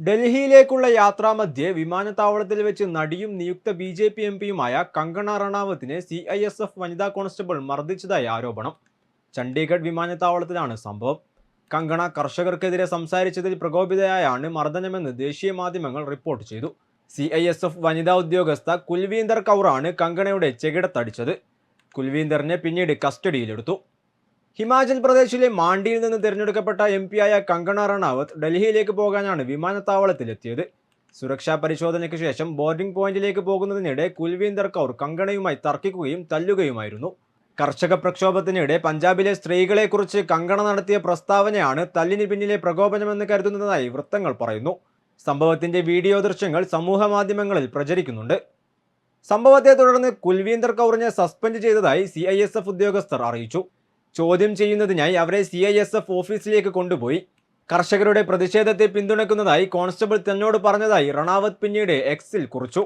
ഡൽഹിയിലേക്കുള്ള യാത്രാമധ്യേ വിമാനത്താവളത്തിൽ വെച്ച് നടിയും നിയുക്ത ബി ജെ പി എം പിയുമായ കങ്കണ റണാവത്തിനെ സി ഐ എസ് എഫ് വനിതാ കോൺസ്റ്റബിൾ മർദ്ദിച്ചതായി ആരോപണം. ചണ്ഡീഗഡ് വിമാനത്താവളത്തിലാണ് സംഭവം. കങ്കണ കർഷകർക്കെതിരെ സംസാരിച്ചതിൽ പ്രകോപിതയായാണ് മർദ്ദനമെന്ന് ദേശീയ മാധ്യമങ്ങൾ റിപ്പോർട്ട് ചെയ്തു. സി ഐ എസ് എഫ് വനിതാ ഉദ്യോഗസ്ഥ കുൽവീന്ദർ കൗറാണ് കങ്കണയുടെ ചെകിടത്തടിച്ചത്. കുൽവീന്ദറിനെ പിന്നീട് കസ്റ്റഡിയിലെടുത്തു. ഹിമാചൽ പ്രദേശിലെ മാണ്ടിയിൽ നിന്ന് തിരഞ്ഞെടുക്കപ്പെട്ട എം പിയായ കങ്കണ റണാവത്ത് ഡൽഹിയിലേക്ക് പോകാനാണ് വിമാനത്താവളത്തിലെത്തിയത്. സുരക്ഷാ പരിശോധനയ്ക്ക് ശേഷം ബോർഡിംഗ് പോയിന്റിലേക്ക് പോകുന്നതിനിടെ കുൽവീന്ദർ കൗർ കങ്കണയുമായി തർക്കിക്കുകയും തല്ലുകയുമായിരുന്നു. കർഷക പ്രക്ഷോഭത്തിനിടെ പഞ്ചാബിലെ സ്ത്രീകളെക്കുറിച്ച് കങ്കണ നടത്തിയ പ്രസ്താവനയാണ് തല്ലിന് പിന്നിലെ പ്രകോപനമെന്ന് കരുതുന്നതായി വൃത്തങ്ങൾ പറയുന്നു. സംഭവത്തിന്റെ വീഡിയോ ദൃശ്യങ്ങൾ സമൂഹമാധ്യമങ്ങളിൽ പ്രചരിക്കുന്നുണ്ട്. സംഭവത്തെ തുടർന്ന് കുൽവീന്ദർ കൗറിനെ സസ്പെൻഡ് ചെയ്തതായി സി ഉദ്യോഗസ്ഥർ അറിയിച്ചു. ചോദ്യം ചെയ്യുന്നതിനായി അവരെ സി ഐ എസ് എഫ് ഓഫീസിലേക്ക് കൊണ്ടുപോയി. കർഷകരുടെ പ്രതിഷേധത്തെ പിന്തുണയ്ക്കുന്നതായി കോൺസ്റ്റബിൾ തന്നോട് പറഞ്ഞതായി റണാവത്ത് പിന്നീട് എക്സിൽ കുറിച്ചു.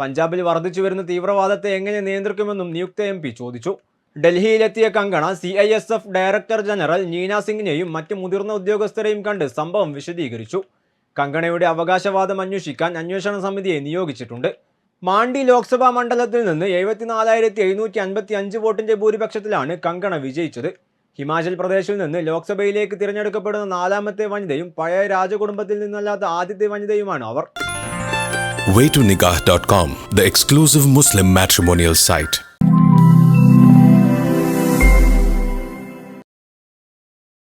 പഞ്ചാബിൽ വർദ്ധിച്ചു വരുന്ന തീവ്രവാദത്തെ എങ്ങനെ നിയന്ത്രിക്കുമെന്നും നിയുക്ത എം ചോദിച്ചു. ഡൽഹിയിലെത്തിയ Kangana C I S F director general Nina സിംഗിനെയും മറ്റ് മുതിർന്ന ഉദ്യോഗസ്ഥരെയും കണ്ട് സംഭവം വിശദീകരിച്ചു. കങ്കണയുടെ അവകാശവാദം അന്വേഷിക്കാൻ അന്വേഷണ സമിതിയെ നിയോഗിച്ചിട്ടുണ്ട്. മാണ്ടി ലോക്സഭാ മണ്ഡലത്തിൽ നിന്ന് എഴുപത്തിനാലായിരത്തി എഴുന്നൂറ്റി അൻപത്തി അഞ്ച് വോട്ടിന്റെ ഭൂരിപക്ഷത്തിലാണ് കങ്കണ വിജയിച്ചത് ഹിമാചൽ പ്രദേശിൽ നിന്ന് ലോക്സഭയിലേക്ക് തിരഞ്ഞെടുക്കപ്പെടുന്ന നാലാമത്തെ വനിതയും പഴയ രാജകുടുംബത്തിൽ നിന്നല്ലാത്ത ആദ്യത്തെ വനിതയുമാണ് അവർ waytonikah.com, the exclusive Muslim matrimonial site.